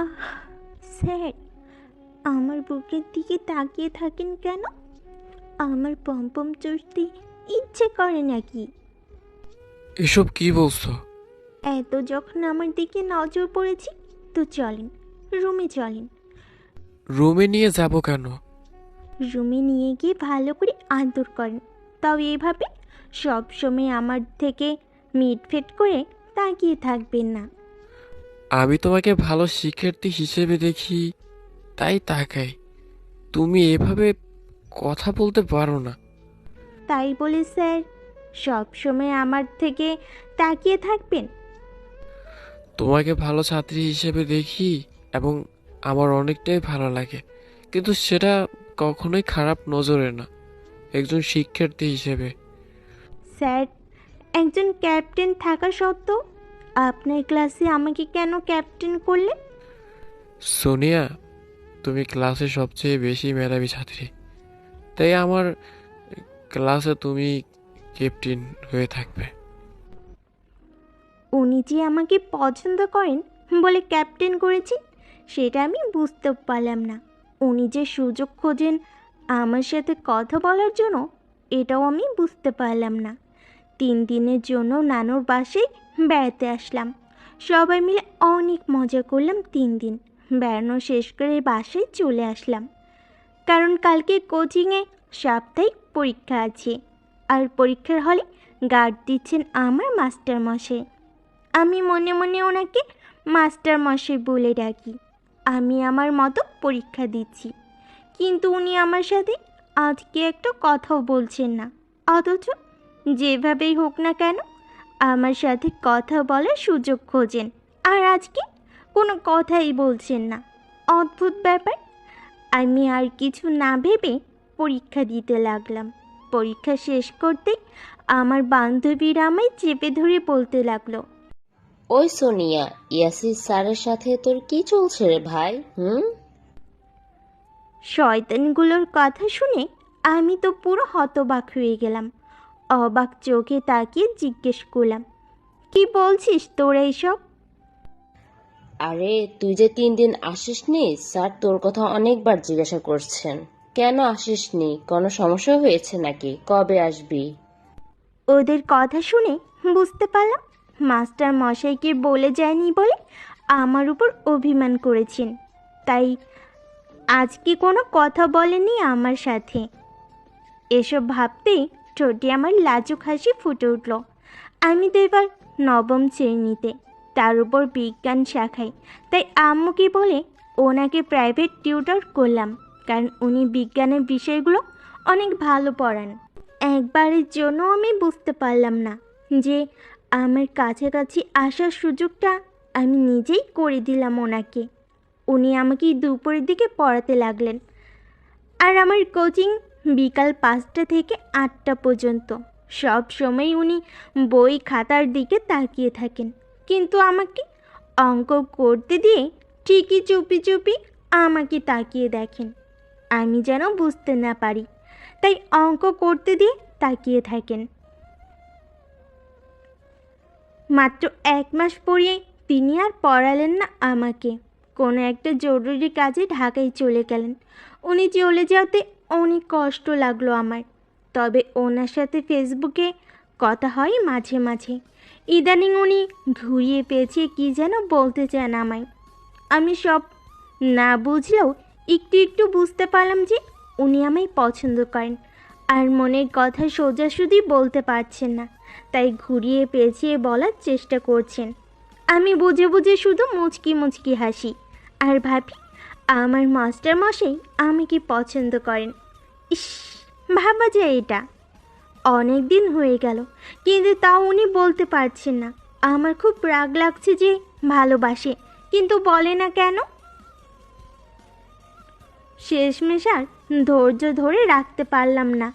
আহ sir আমার বুকের দিকে তাকিয়ে থাকেন কেন? আমার পম্পম চড়তে ইচ্ছে করে নাকি? এসব কি বলছো? এত যখন আমার দিকে নজর পড়েছে তো চলেন রুমে চলেন। রুমে নিয়ে যাব কেন? রুমে নিয়ে গিয়ে ভালো করে আদর করেন। তাও এভাবে সব সময় আমার থেকে মিটফেট করে তাকিয়ে থাকবেন না। আমি তোমাকে ভালো শিক্ষার্থী হিসেবে দেখি তাই তাকাই। তুমি এভাবে কথা বলতে পারো না। তাই বলে স্যার সব সময় আমার থেকে তাকিয়ে থাকবেন। তোমাকে ভালো ছাত্রী হিসেবে দেখি এবং আমার অনেকটাই ভালো লাগে কিন্তু সেটা কখনোই খারাপ নজরে না একজন শিক্ষার্থী হিসেবে। স্যার একজন ক্যাপ্টেন থাকা সত্ত্বেও আপনার ক্লাসে আমাকে কেন ক্যাপ্টেন করলেন সোনিয়া তুমি ক্লাসে সবচেয়ে বেশি মেধাবী ছাত্রী। তাই আমার ক্লাসে তুমি ক্যাপ্টেন হয়ে থাকবে। উনি যে আমাকে পছন্দ করেন বলে ক্যাপ্টেন করেছি সেটা আমি বুঝতে পারলাম না। উনি যে সুযোগ খোঁজেন আমার সাথে কথা বলার জন্য এটাও আমি বুঝতে পারলাম না। দিনের জন্য নানুর বাসায় বেড়াতে আসলাম। সবাই মিলে অনেক মজা করলাম তিন দিন। বেড়ানো শেষ করে বাসায় চলে আসলাম। কারণ কালকে কোচিংয়ে সাপ্তাহিক পরীক্ষা আছে। আর পরীক্ষার হলে গার্ড দিচ্ছেন আমার মাস্টার মশাই আমি মনে মনে ওনাকে মাস্টার মশাই বলে ডাকি। আমি আমার মতো পরীক্ষা দিচ্ছি। কিন্তু উনি আমার সাথে আজকে একটা কথাও বলছেন না। অথচ যেভাবেই হোক না কেন আমার সাথে কথা বলার সুযোগ খোঁজেন। আর আজকে কোনো কথাই বলছেন না। অদ্ভুত ব্যাপার। আমি আর কিছু না ভেবে পরীক্ষা দিতে লাগলাম। পরীক্ষা শেষ করতেই আমার বান্ধবীরা আমায় চেপে ধরে বলতে লাগল ওই সোনিয়া ইয়াসির স্যারের সাথে তোর কি চলছে রে ভাই হুম? শয়তানগুলোর কথা শুনে আমি তো পুরো হতবাক হয়ে গেলাম। অবাক চোখে তাকিয়ে জিজ্ঞেস করলাম কি বলছিস তোরা এইসব? আরে তুই যে তিন দিন আসিসনি স্যার তোর কথা অনেকবার জিজ্ঞাসা করছেন। কেন আসিসনি? কোনো সমস্যা হয়েছে নাকি? কবে আসবি? ওদের কথা শুনে বুঝতে পারলাম মাস্টার মশাইকে বলে যায়নি বলে আমার উপর অভিমান করেছেন। তাই আজকে কোনো কথা বলেনি আমার সাথে। এসব ভাবতেই ঠোঁটে আমার লাজুক হাসি ফুটে উঠল। আমি তো এবার নবম শ্রেণীতে, তার উপর বিজ্ঞান শাখায়। তাই আম্মুকে বলে ওনাকে প্রাইভেট টিউটর করলাম, কারণ উনি বিজ্ঞানের বিষয়গুলো অনেক ভালো পড়ান। একবারের জন্য আমি বুঝতে পারলাম না যে আমার কাছাকাছি আসার সুযোগটা আমি নিজেই করে দিলাম ওনাকে। উনি আমাকে দুপুরের দিকে পড়াতে লাগলেন। আর আমার কোচিং বিকাল পাঁচটা থেকে আটটা পর্যন্ত। সব সময় উনি বই খাতার দিকে তাকিয়ে থাকেন। কিন্তু আমাকে অঙ্ক করতে দিয়ে ঠিকই চুপি চুপি আমাকে তাকিয়ে দেখেন। আমি যেন বুঝতে না পারি, তাই অঙ্ক করতে দিয়ে তাকিয়ে থাকেন। মাত্র এক মাস পরিয়ে তিনি আর পড়ালেন না আমাকে। কোনো একটা জরুরি কাজে ঢাকায় চলে গেলেন। উনি চলে যাওয়াতে অনেক কষ্ট লাগল আমার। তবে ওনার সাথে ফেসবুকে কথা হয় মাঝে মাঝে। ইদানিং উনি ঘুরিয়ে পেয়েছে কি যেন বলতে চান আমায়। আমি সব না বুঝলেও একটু একটু বুঝতে পারলাম যে উনি আমায় পছন্দ করেন। আর মনের কথা সোজাসুজি বলতে পারছেন না, তাই ঘুরিয়ে পেঁচিয়ে বলার চেষ্টা করছেন। আমি বুঝে বুঝে শুধু মুচকি মুচকি হাসি। আর ভাবি আমার মাস্টার মশাই আমাকে পছন্দ করেন? ইস, ভাবা যায় এটা। অনেক দিন হয়ে গেল, কিন্তু তাও উনি বলতে পারছেন না। আমার খুব রাগ লাগছে যে ভালোবাসে, কিন্তু বলে না কেন? শেষমেশ আর ধৈর্য ধরে রাখতে পারলাম না।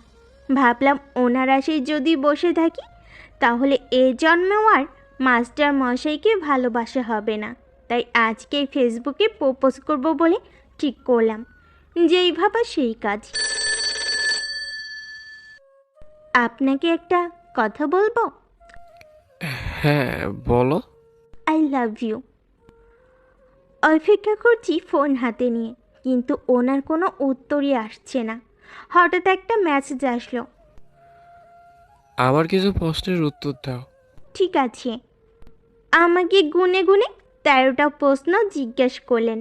ভাবলাম ওনার আশায় যদি বসে থাকি, তাহলে এ জন্মেও আর মাস্টার মশাইকে ভালোবাসা হবে না। তাই আজকে ফেসবুকে প্রপোজ করব বলে ঠিক করলাম। যেই ভাবা সেই কাজ। আপনাকে একটা কথা বলব? হ্যাঁ বলো। আই লাভ ইউ অপেক্ষা করছি ফোন হাতে নিয়ে কিন্তু ওনার কোনো উত্তরই আসছে না। হঠাৎ একটা মেসেজ আসলো। আমার কিছু প্রশ্নের উত্তর দাও। ঠিক আছে। আমাকে গুনে গুনে তেরোটা প্রশ্ন জিজ্ঞেস করলেন।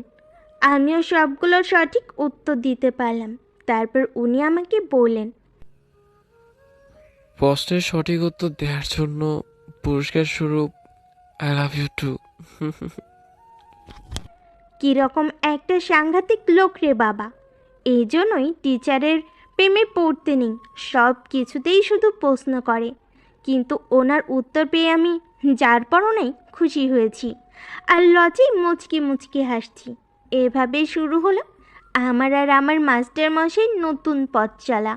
আমিও সবগুলো সঠিক উত্তর দিতে পারলাম। তারপর উনি আমাকে বললেন প্রশ্নের সঠিক উত্তর দেওয়ার জন্য পুরস্কার স্বরূপ আই লাভ ইউ টু কীরকম একটা সাংঘাতিক লোক রে বাবা। এই জন্যই টিচারের প্রেমে পড়তে নেই সব কিছুতেই শুধু প্রশ্ন করে। কিন্তু ওনার উত্তর পেয়ে আমি যার পরও নেই খুশি হয়েছি। আর লজেই মুচকি মুচকি হাসছি। এভাবেই শুরু হলো আমার আর আমার মাস্টার মশাই নতুন পথ চলা।